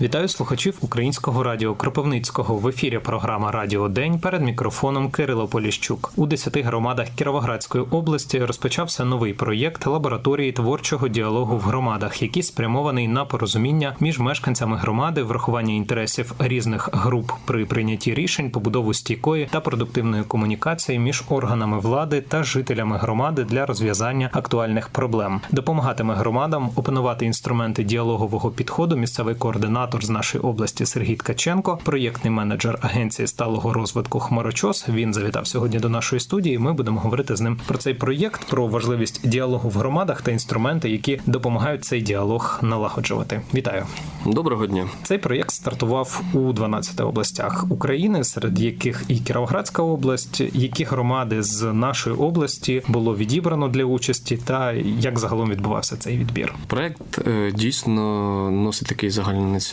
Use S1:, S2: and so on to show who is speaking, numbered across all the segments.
S1: Вітаю слухачів українського радіо Кропивницького в ефірі. Програма Радіо День перед мікрофоном Кирило Поліщук. У 10 громадах Кіровоградської області розпочався новий проєкт лабораторії творчого діалогу в громадах, який спрямований на порозуміння між мешканцями громади, врахування інтересів різних груп при прийнятті рішень, побудову стійкої та продуктивної комунікації між органами влади та жителями громади для розв'язання актуальних проблем. Допомагатиме громадам опанувати інструменти діалогового підходу місцевий координатор з нашої області Сергій Ткаченко, проєктний менеджер агенції сталого розвитку Хмарочос. Він завітав сьогодні до нашої студії. Ми будемо говорити з ним про цей проєкт, про важливість діалогу в громадах та інструменти, які допомагають цей діалог налагоджувати. Вітаю!
S2: Доброго дня.
S1: Цей проєкт стартував у 12 областях України, серед яких і Кіровоградська область, які громади з нашої області було відібрано для участі, та як загалом відбувався цей відбір.
S2: Проект е, дійсно носить такий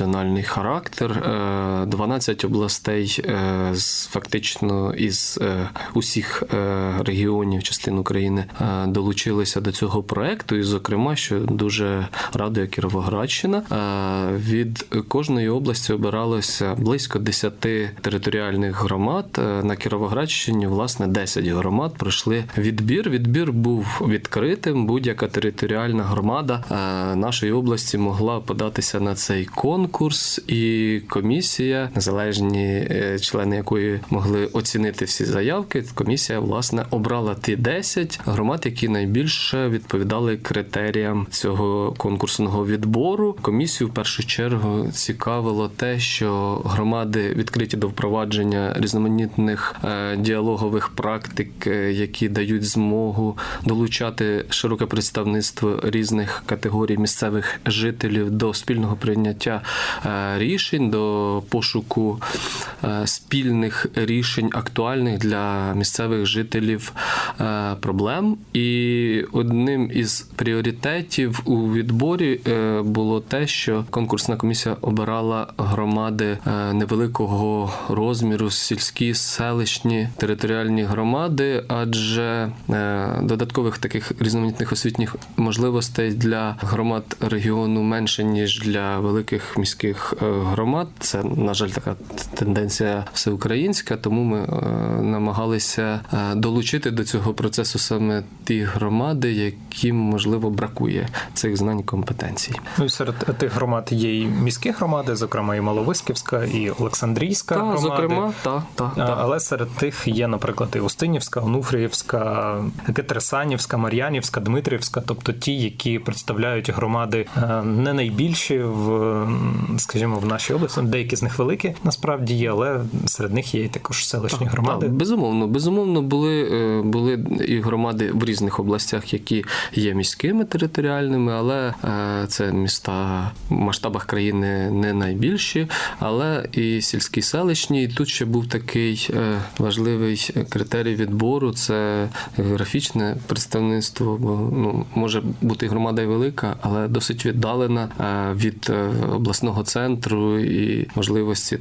S2: загальнонаціональний характер. Е, 12 областей е, з фактично із е, усіх е, регіонів частин України е, долучилися до цього проекту. І, зокрема, що дуже радує Кіровоградщина. е, Від кожної області обиралося близько 10 територіальних громад. Е, На Кіровоградщині, власне, 10 громад пройшли відбір. Відбір був відкритим. Будь-яка територіальна громада е, нашої області могла податися на цей конкурс, і комісія, незалежні е, члени якої могли оцінити всі заявки. Комісія власне обрала ті 10 громад, які найбільше відповідали критеріям цього конкурсного відбору. Комісію в першу чергу цікавило те, що громади відкриті до впровадження різноманітних е, діалогових практик, е, які дають змогу долучати широке представництво різних категорій місцевих жителів до спільного прийняття рішень, до пошуку е, спільних рішень актуальних для місцевих жителів е, проблем. І одним із пріоритетів у відборі е, було те, що конкурсна комісія обирала громади е, невеликого розміру, сільські, селищні територіальні громади, адже е, додаткових таких різноманітних освітніх можливостей для громад регіону менше ніж для великих міських е, громад. Це на жаль така тенденція всеукраїнська, тому ми е, намагалися е, долучити до цього процесу саме ті громади, яким можливо бракує цих знань і компетенцій.
S1: Ну і серед тих громад є і міські громади, зокрема і Маловиськівська, і Олександрійська
S2: Та,
S1: громади.
S2: зокрема, та, та, та.
S1: Але серед тих є, наприклад, і Устинівська, Онуфріївська, Кетерсанівська, Мар'янівська, Дмитрівська, тобто ті, які представляють громади не найбільші в, скажімо, в нашій області. Деякі з них великі насправді є, але серед них є і також селищні громади.
S2: Так, безумовно, безумовно, були, е, були і громади в різних областях, які є міськими територіальними, але е, це міста в масштабах країни не найбільші, але і сільські селищні. І тут ще був такий е, важливий критерій відбору: це географічне представництво. Бо ну може бути громада й велика, але досить віддалена від е, обласного центру і можливості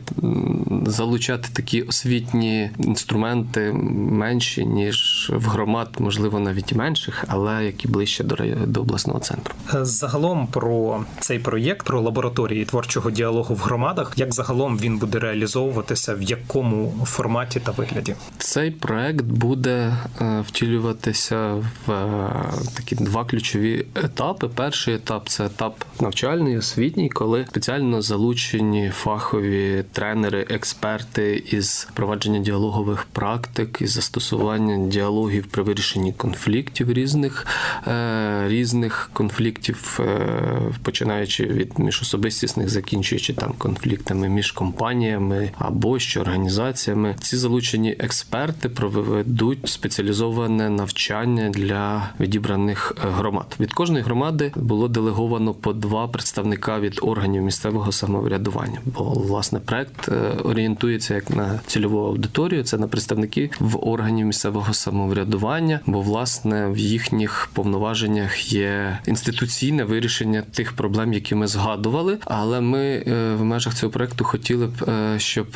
S2: залучати такі освітні інструменти менші, ніж в громад, можливо, навіть менших, але які ближче до до обласного центру.
S1: Е, Загалом про цей проєкт, про лабораторії творчого діалогу в громадах, як загалом він буде реалізовуватися, в якому форматі та вигляді.
S2: Цей проект буде е, втілюватися в е, такі два ключові етапи. Перший етап це етап навчальний, освітній, коли спеціально залучені фахові тренери, експерти із провадження діалогових практик із застосування діалогів при вирішенні конфліктів різних е, різних конфліктів, е, починаючи від міжособистісних, закінчуючи там конфліктами між компаніями або що організаціями. Ці залучені експерти проведуть спеціалізоване навчання для відібраних громад. Від кожної громади було делеговано по два представника від органів місцевого місцевого самоврядування. Бо власне проект е, орієнтується як на цільову аудиторію, це на представників в органів місцевого самоврядування, бо власне в їхніх повноваженнях є інституційне вирішення тих проблем, які ми згадували. Але ми е, в межах цього проекту хотіли б, е, щоб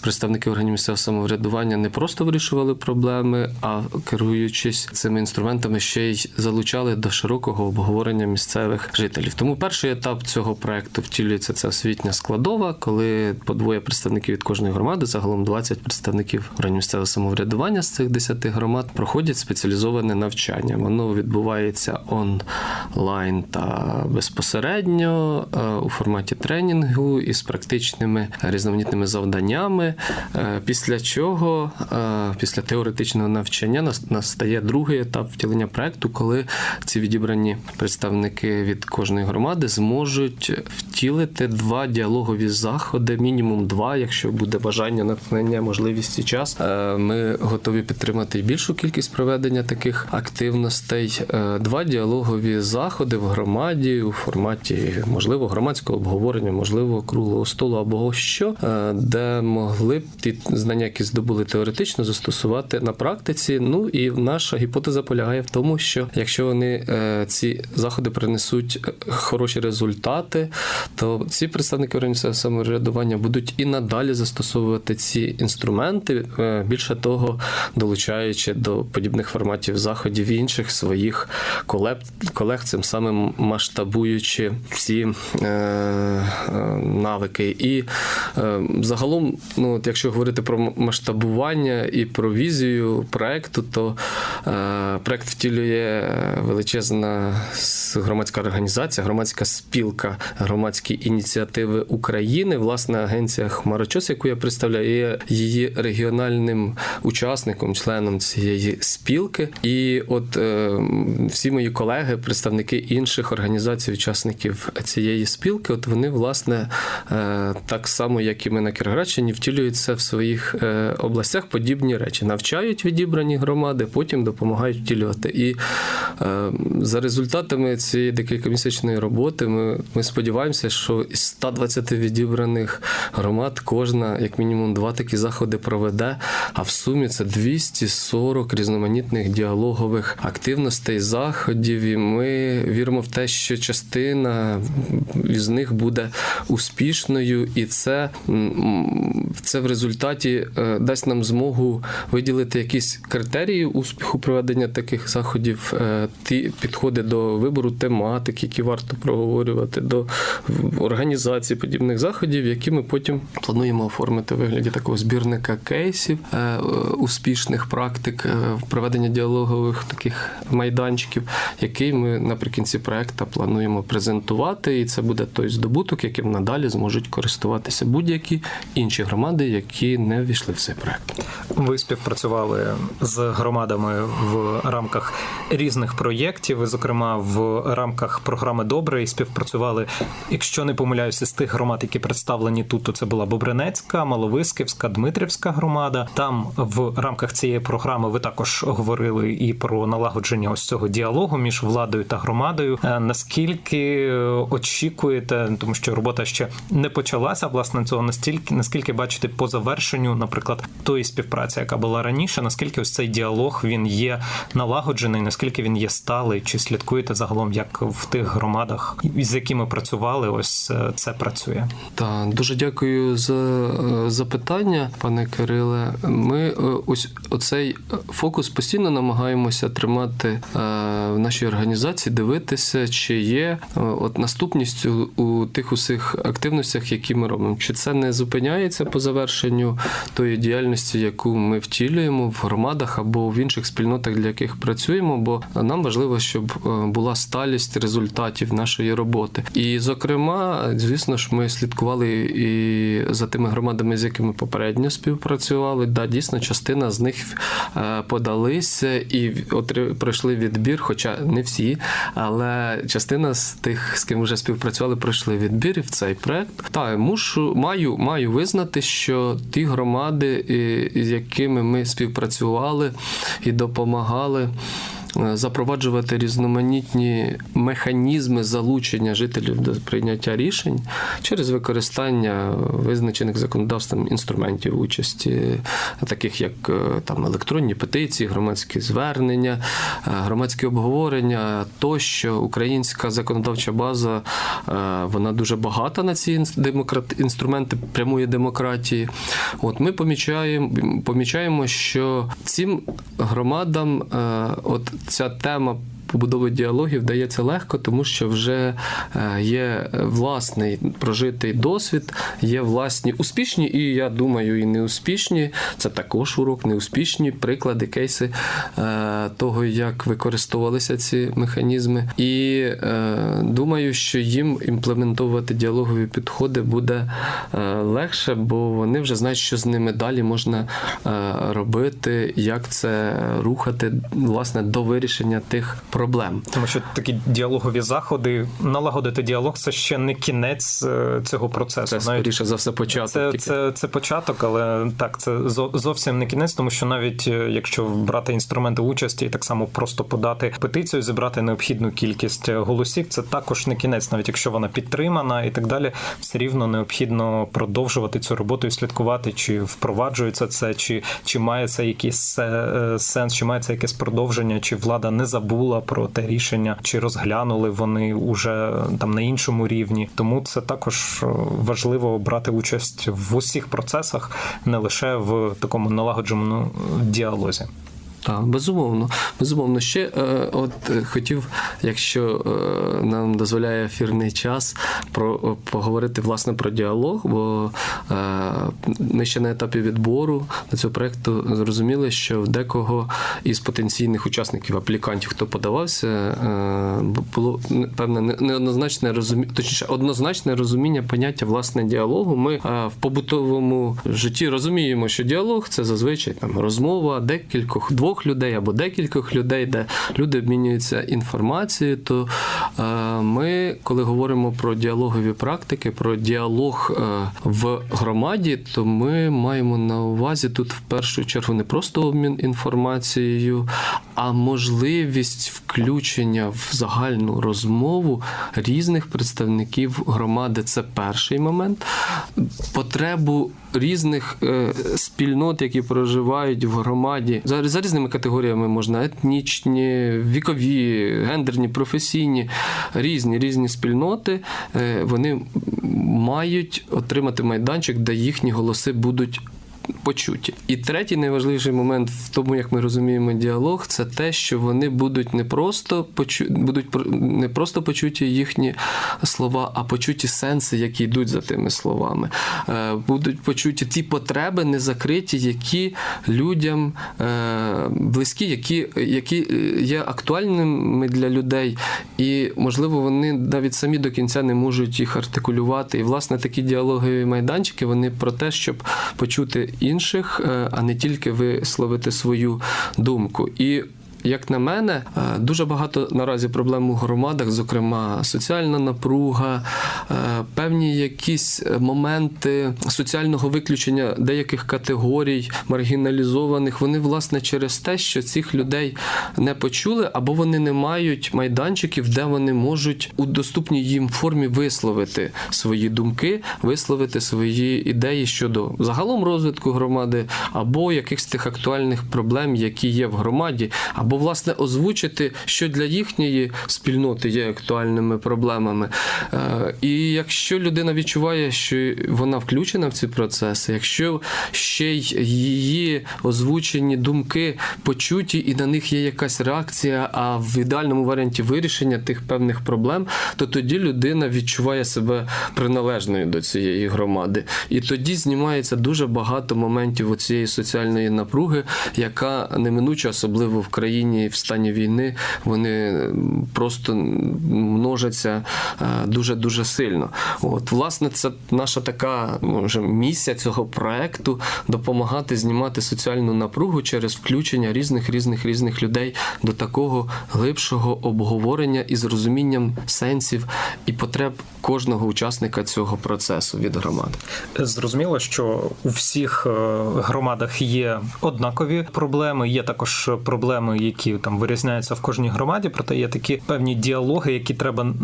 S2: представники органів місцевого самоврядування не просто вирішували проблеми, а керуючись цими інструментами, ще й залучали до широкого обговорення місцевих жителів. Тому перший етап цього проекту втілюється це освітня складова, коли по двоє представників від кожної громади, загалом 20 представників місцевого самоврядування з цих 10 громад проходять спеціалізоване навчання. Воно відбувається онлайн та безпосередньо е, у форматі тренінгу із практичними різноманітними завданнями. Е, Після чого, е, після теоретичного навчання, настає другий етап втілення проекту, коли ці відібрані представники від кожної громади зможуть втілити два діалогові заходи, мінімум два, якщо буде бажання, натхнення, можливість і час. Е, Ми готові підтримати більшу кількість проведення таких активностей. Е, Два діалогові заходи в громаді у форматі, можливо, громадського обговорення, можливо, круглого столу або що, е, де могли б ті знання, які здобули теоретично, застосувати на практиці. Ну і наша гіпотеза полягає в тому, що якщо вони ці заходи принесуть хороші результати, то ці представники організації самоврядування будуть і надалі застосовувати ці інструменти. е, Більше того, долучаючи до подібних форматів заходів інших своїх колег, колег цим самим масштабуючи всі е, е, навики. І е, загалом, ну от якщо говорити про масштабування і про візію проекту, то е, проект втілює величезна громадська організація, громадська спілка, громадські ініціативи України. Власне, агенція Хмарочос, яку я представляю, є її регіональним учасником, членом цієї спілки. І от е, всі мої колеги, представники інших організацій, учасників цієї спілки, от вони власне е, так само, як і ми на Кіровоградщині, втілюються в своїх е, областях подібні речі, навчають відібрані громади, потім допомагають втілювати. І е, за результатами цієї декількамісячної роботи ми, ми сподіваємося, що із 120 відібраних громад кожна, як мінімум, два такі заходи проведе. А в сумі це 240 різноманітних діалогових активностей, заходів. І ми віримо в те, що частина із них буде успішною, і це, це в результаті е, дасть нам змогу виділити якісь критерії успіху проведення таких заходів, е, ті підходи до вибору тематик, які варто проговорювати, до організації подібних заходів, які ми потім плануємо оформити у вигляді такого збірника кейсів е, успішних практик проведення діалогових таких майданчиків, який ми наприкінці проекту плануємо презентувати, і це буде той здобуток, яким надалі зможуть користуватися будь-які інші громади, які не ввійшли в цей проект.
S1: Ви співпрацювали з громадами в рамках різних проєктів, зокрема в рамках програми Добре, і співпрацювали, якщо не помиляюся, з тих громад, які представлені тут, то це була Бобринецька, Маловисківська, Дмитрівська громада. Там в рамках цієї програми ви також говорили і про налагодження ось цього діалогу між владою та громадою. Е, Наскільки е, очікуєте, тому що робота ще не почалася, власне, цього настільки, наскільки бачите по завершенню, наприклад, тої співпраці, яка була раніше, наскільки ось цей діалог він є налагоджений, наскільки він є сталий, чи слідкуєте загалом, як в тих громадах, з якими працювали, ось е, це працює?
S2: Та дуже дякую за е, запитання, пане Кириле. Ми е, ось оцей фокус постійно намагаємося тримати в нашій організації, дивитися, чи є от наступність у тих усіх активностях, які ми робимо. Чи це не зупиняється по завершенню тої діяльності, яку ми втілюємо в громадах або в інших спільнотах, для яких працюємо, бо нам важливо, щоб е, була сталість результатів нашої роботи. І, зокрема, звісно ж, ми слідкували і за тими громадами, з якими попередньо співпрацювали. Да, дійсно, частина з них е, подалися і пройшли відбір, хоча не всі, але частина з тих, з ким вже співпрацювали, пройшли відбір і в цей проект. Та мушу маю, маю визнати, що ті громади, з якими ми співпрацювали і допомагали. Е, запроваджувати різноманітні механізми залучення жителів до прийняття рішень через використання визначених законодавством інструментів участі, таких як е, там електронні петиції, громадські звернення, е, громадські обговорення тощо українська законодавча база вона дуже багата на ці інструменти прямої демократії. От ми помічаємо, помічаємо, що цим громадам от ця тема. Побудови діалогів дається легко, тому що вже е, є власний прожитий досвід, є власні успішні і я думаю, і неуспішні. Це також урок, неуспішні приклади, кейси е, того, як використовувалися ці механізми. І е, думаю, що їм імплементовувати діалогові підходи буде легше, бо вони вже знають, що з ними далі можна робити, як це рухати власне до вирішення тих проблем.
S1: Тому що такі діалогові заходи, налагодити діалог це ще не кінець е, цього процесу.
S2: Це скоріше за все початок.
S1: Це,
S2: тільки.
S1: це, це початок, але так, це зовсім не кінець, тому що навіть е, якщо брати інструменти участі і так само просто подати петицію, зібрати необхідну кількість е, голосів, це також не кінець, навіть якщо вона підтримана і так далі, все рівно необхідно продовжувати цю роботу і слідкувати, чи впроваджується це, чи, чи має це якийсь сенс, чи має це якесь продовження, чи влада не забула про те рішення, чи розглянули вони уже там на іншому рівні. Тому це також е, важливо брати участь в усіх процесах, не лише в такому налагодженому діалозі.
S2: Так, безумовно. Безумовно. Ще е, от е, хотів, якщо е, нам дозволяє ефірний час, про поговорити власне про діалог, бо е, ми ще на етапі відбору до цього проекту зрозуміли, що в декого із потенційних учасників аплікантів, хто подавався, е, було певне неоднозначне розуміння, точніше, однозначне розуміння поняття власне діалогу. Ми е, в побутовому житті розуміємо, що діалог це зазвичай там розмова декількох двох людей або декількох людей, де люди обмінюються інформацією. То е, ми, коли говоримо про діалогові практики, про діалог е, в громаді, то ми маємо на увазі тут в першу чергу не просто обмін інформацією, а можливість включення в загальну розмову різних представників громади. Це перший момент. Потребу різних е, спільнот, які проживають в громаді, за, за різними категоріями можна етнічні, вікові, гендерні, професійні, різні різні спільноти. е, Вони мають отримати майданчик, де їхні голоси будуть почуті. І третій найважливіший момент в тому, як ми розуміємо діалог, це те, що вони будуть не просто почу... будуть не просто почуті їхні слова, а почуті сенси, які йдуть за тими словами. Е, Будуть почуті ті потреби незакриті, які людям е, близькі, які, які е, є актуальними для людей, і можливо вони навіть самі до кінця не можуть їх артикулювати. І власне такі діалогові майданчики вони про те, щоб почути інших, е, а не тільки висловити свою думку. І як на мене, е, дуже багато наразі проблем у громадах, зокрема соціальна напруга, е, певні якісь моменти соціального виключення деяких категорій маргіналізованих. Вони власне через те, що цих людей не почули, або вони не мають майданчиків, де вони можуть у доступній їм формі висловити свої думки, висловити свої ідеї щодо загалом розвитку громади, або якихось тих актуальних проблем, які є в громаді, або власне озвучити, що для їхньої спільноти є актуальними проблемами. Е, І якщо людина відчуває, що вона включена в ці процеси, якщо ще й її озвучені думки почуті і на них є якась реакція, а в ідеальному варіанті вирішення тих певних проблем, то тоді людина відчуває себе приналежною до цієї громади. І тоді знімається дуже багато моментів у цієї соціальної напруги, яка неминуче, особливо в країні в стані війни, вони просто множаться дуже дуже сильно. От, власне, це наша така може, місія цього проекту допомагати знімати соціальну напругу через включення різних різних різних людей до такого глибшого обговорення і з розумінням сенсів і потреб кожного учасника цього процесу від громади.
S1: Зрозуміло, що у всіх е, громадах є однакові проблеми. Є також проблеми, які там вирізняються в кожній громаді. Проте є такі певні діалоги, які треба е,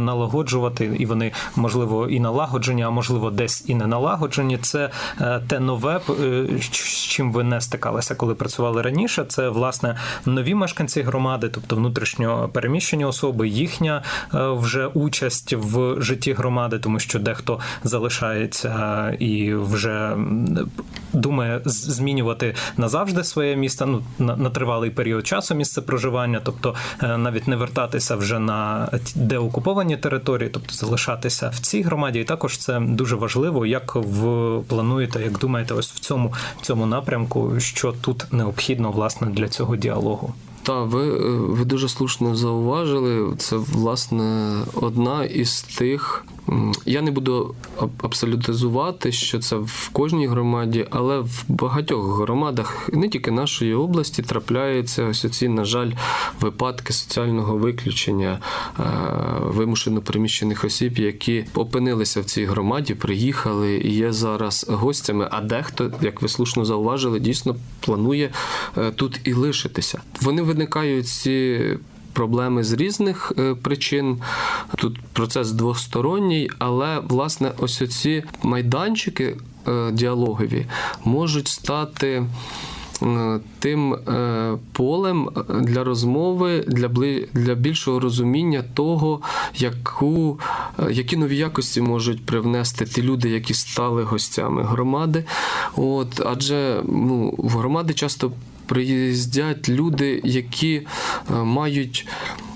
S1: налагоджувати, і вони можливо і налагоджені, а можливо, десь і не налагоджені. Це е, те нове, е, з чим ви не стикалися, коли працювали раніше. Це власне нові мешканці громади, тобто внутрішньо переміщені особи, їхня вже участь в житті громади, тому що дехто залишається і вже думає змінювати назавжди своє місто, ну на, на тривалий період часу місце проживання, тобто е, навіть не вертатися вже на деокуповані території, тобто залишатися в цій громаді. І також це дуже важливо, як ви плануєте, як думаєте, ось в цьому в цьому напрямку, що тут необхідно власне для цього діалогу.
S2: Та ви, е, ви дуже слушно зауважили. Це власне одна із тих. Я не буду абсолютизувати, що це в кожній громаді, але в багатьох громадах, не тільки нашої області, трапляються ось ці, на жаль, випадки соціального виключення е, вимушено переміщених осіб, які опинилися в цій громаді, приїхали і є зараз гостями. А дехто, як ви слушно зауважили, дійсно планує е, тут і лишитися. Вони виникають ці. Проблеми з різних е, причин. Тут процес двосторонній, але власне ось оці майданчики е, діалогові можуть стати е, тим полем для розмови, для, для більшого розуміння того, яку, які нові якості можуть привнести ті люди, які стали гостями громади. От, адже ну, в громади часто приїздять люди, які е, мають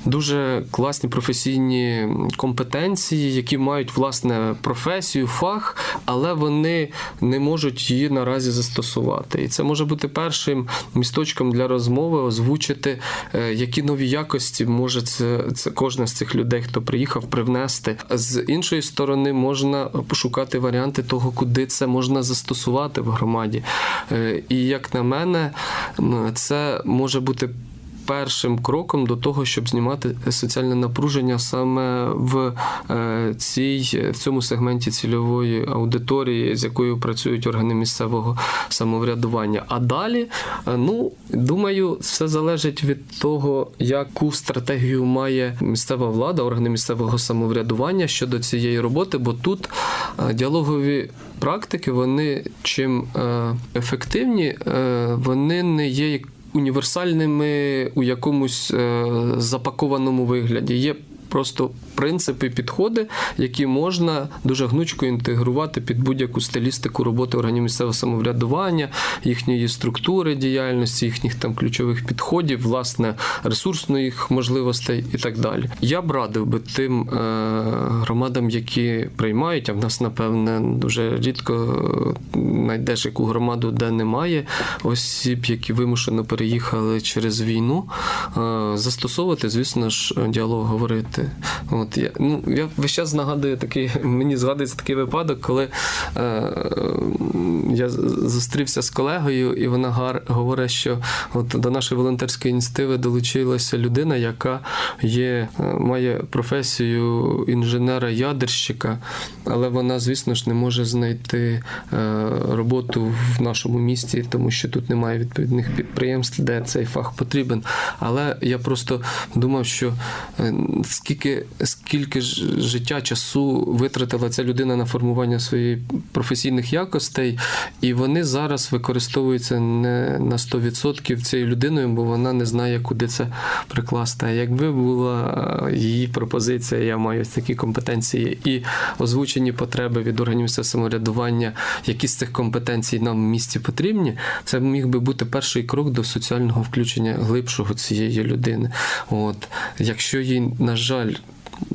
S2: дуже класні професійні компетенції, які мають власне професію, фах, але вони не можуть її наразі застосувати. І це може бути першим місточком для розмови, озвучити, е, які нові якості може це, це кожен з цих людей, хто приїхав, привнести. З іншої сторони, можна пошукати варіанти того, куди це можна застосувати в громаді. Е, І як на мене, це може бути першим кроком до того, щоб знімати соціальне напруження саме в е, цій в цьому сегменті цільової аудиторії, з якою працюють органи місцевого самоврядування. А далі, е, ну думаю, все залежить від того, яку стратегію має місцева влада, органи місцевого самоврядування щодо цієї роботи, бо тут е, діалогові практики, вони чим е, ефективні, е, вони не є універсальними у якомусь е, запакованому вигляді. Є просто принципи, підходи, які можна дуже гнучко інтегрувати під будь-яку стилістику роботи органів місцевого самоврядування, їхньої структури діяльності, їхніх там ключових підходів, власне, ресурсних можливостей і так далі. Я б радив би тим е, громадам, які приймають, а в нас, напевне, дуже рідко е, знайдеш яку громаду, де немає осіб, які вимушено переїхали через війну, е, застосовувати, звісно ж, діалог говорити. От я, ну, я весь час нагадую такий, мені згадується такий випадок, коли е, я зустрівся з колегою, і вона гар, говорить, що от до нашої волонтерської ініціативи долучилася людина, яка є, е, має професію інженера-ядерщика, але вона, звісно ж, не може знайти е, роботу в нашому місті, тому що тут немає відповідних підприємств, де цей фах потрібен. Але я просто думав, що е, скільки, скільки ж життя, часу витратила ця людина на формування своїх професійних якостей, і вони зараз використовуються не на 100% цією людиною, бо вона не знає, куди це прикласти. А якби була її пропозиція, я маю такі компетенції і озвучені потреби від органів самоврядування, які з цих компетенцій нам в місті потрібні, це міг би бути перший крок до соціального включення глибшого цієї людини. От якщо їй, на жаль,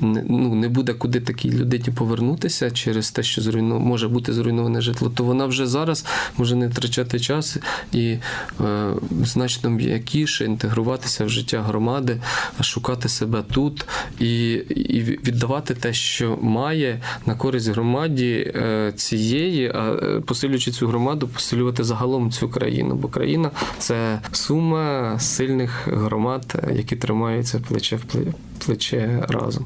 S2: не, ну, не буде куди такій людині повернутися через те, що зруйну, може бути зруйноване житло, то вона вже зараз може не втрачати час і е, значно м'якіше інтегруватися в життя громади, шукати себе тут і, і віддавати те, що має на користь громаді е, цієї, а е, посилюючи цю громаду, посилювати загалом цю країну. Бо країна це сума сильних громад, е, які тримаються плече в плече плече разом.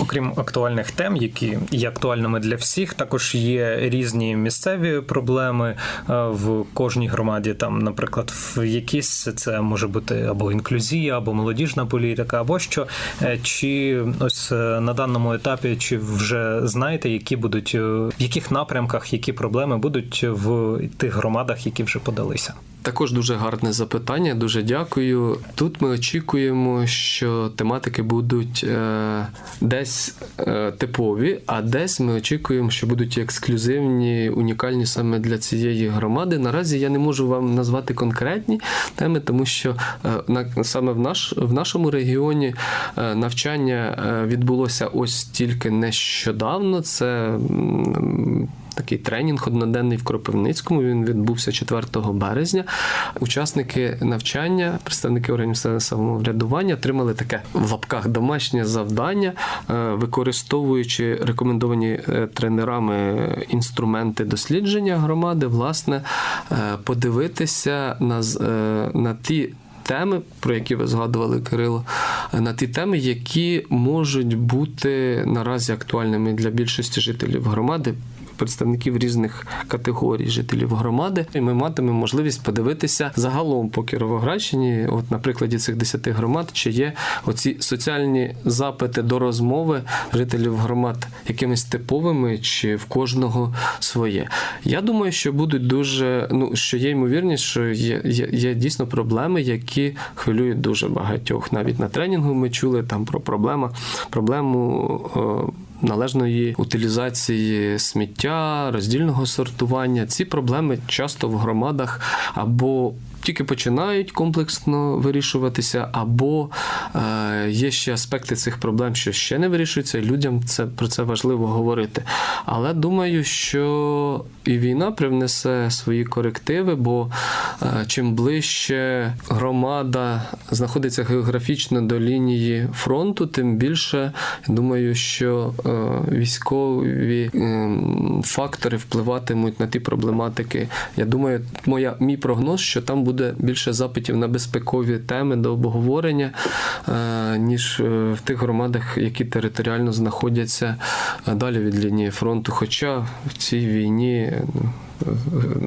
S1: Окрім актуальних тем, які є актуальними для всіх, також є різні місцеві проблеми е, в кожній громаді. Там, наприклад, в якісь це може бути або інклюзія, або молодіжна політика, або що. Е, Чи ось е, на даному етапі, чи вже знаєте, які будуть в яких напрямках, які проблеми будуть в тих громадах, які вже подалися?
S2: Також дуже гарне запитання, дуже дякую. Тут ми очікуємо, що тематики будуть е, десь е, типові, а десь ми очікуємо, що будуть ексклюзивні, унікальні саме для цієї громади. Наразі я не можу вам назвати конкретні теми, тому що е, на, саме в, наш, в нашому регіоні е, навчання е, відбулося ось тільки нещодавно. Це Такий тренінг одноденний в Кропивницькому. Він відбувся 4 березня. Учасники навчання, представники органів самоврядування, отримали таке в лапках домашнє завдання, е, використовуючи рекомендовані е, тренерами інструменти дослідження громади, власне, е, подивитися на, на ті. Теми, про які ви згадували, Кирило, на ті теми, які можуть бути наразі актуальними для більшості жителів громади, представників різних категорій жителів громади. І ми матимемо можливість подивитися загалом по Кіровоградщині, от на прикладі цих 10 громад, чи є оці соціальні запити до розмови жителів громад якимись типовими, чи в кожного своє. Я думаю, що будуть дуже, ну що є ймовірність, що є, є, є дійсно проблеми, які хвилюють дуже багатьох. Навіть на тренінгу ми чули там про проблема, проблему. Належної утилізації сміття, роздільного сортування. Ці проблеми часто в громадах або тільки починають комплексно вирішуватися, або е, є ще аспекти цих проблем, що ще не вирішуються, і людям це про це важливо говорити. Але думаю, що і війна привнесе свої корективи, бо е, чим ближче громада знаходиться географічно до лінії фронту, тим більше думаю, що е, військові ем, фактори впливатимуть на ті проблематики. Я думаю, моя мій прогноз, що там буде більше запитів на безпекові теми до обговорення, е, ніж е, в тих громадах, які територіально знаходяться е, далі від лінії фронту. Хоча в цій війні.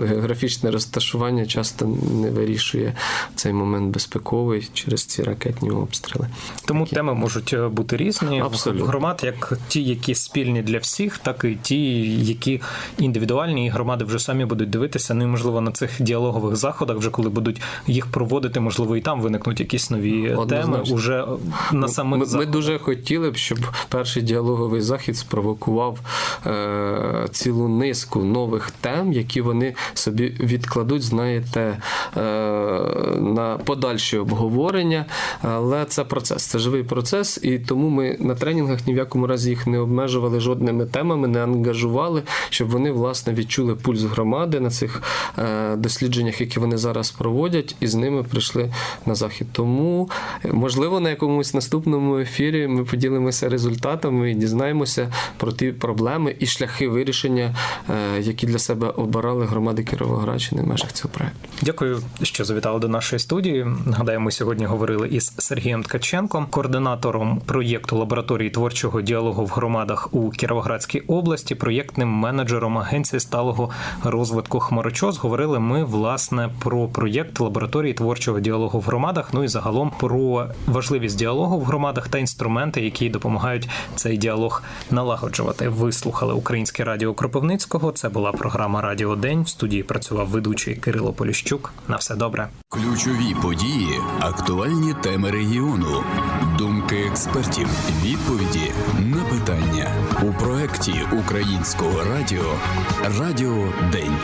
S2: Географічне розташування часто не вирішує цей момент безпековий через ці ракетні обстріли.
S1: Тому теми можуть е, бути різні
S2: Абсолютно.
S1: громад, як ті, які спільні для всіх, так і ті, які індивідуальні, і громади вже самі будуть дивитися. Ну і можливо на цих діалогових заходах, вже коли будуть їх проводити, можливо, і там виникнуть якісь нові теми уже на самих
S2: ми, ми дуже хотіли б, щоб перший діалоговий захід спровокував е, цілу низку нових тем, які вони собі відкладуть, знаєте, е, на подальші обговорення. Але це процес, це живий процес, і тому ми на тренінгах ні в якому разі їх не обмежували жодними темами, не ангажували, щоб вони власне відчули пульс громади на цих е, дослідженнях, які вони зараз проводять, і з ними прийшли на захід. Тому можливо на якомусь наступному ефірі ми поділимося результатами і дізнаємося про ті проблеми і шляхи вирішення, е, які для себе обирали громади Кіровоградщини в межах цього проекту.
S1: Дякую, що завітали до нашої студії. Нагадаю, ми сьогодні говорили із Сергієм Ткаченком, координатором проєкту лабораторії творчого діалогу в громадах у Кіровоградській області, проєктним менеджером Агенції сталого розвитку Хмарочос. Говорили ми власне про проєкт лабораторії творчого діалогу в громадах. Ну і загалом про важливість діалогу в громадах та інструменти, які допомагають цей діалог налагоджувати. Ви слухали Українське радіо Кропивницького. Це була програма Радіо День. В студії працював ведучий Кирило Поліщук. На все добре.
S3: Ключові події, актуальні теми регіону, думки експертів, відповіді на питання у проєкті українського радіо Радіо День.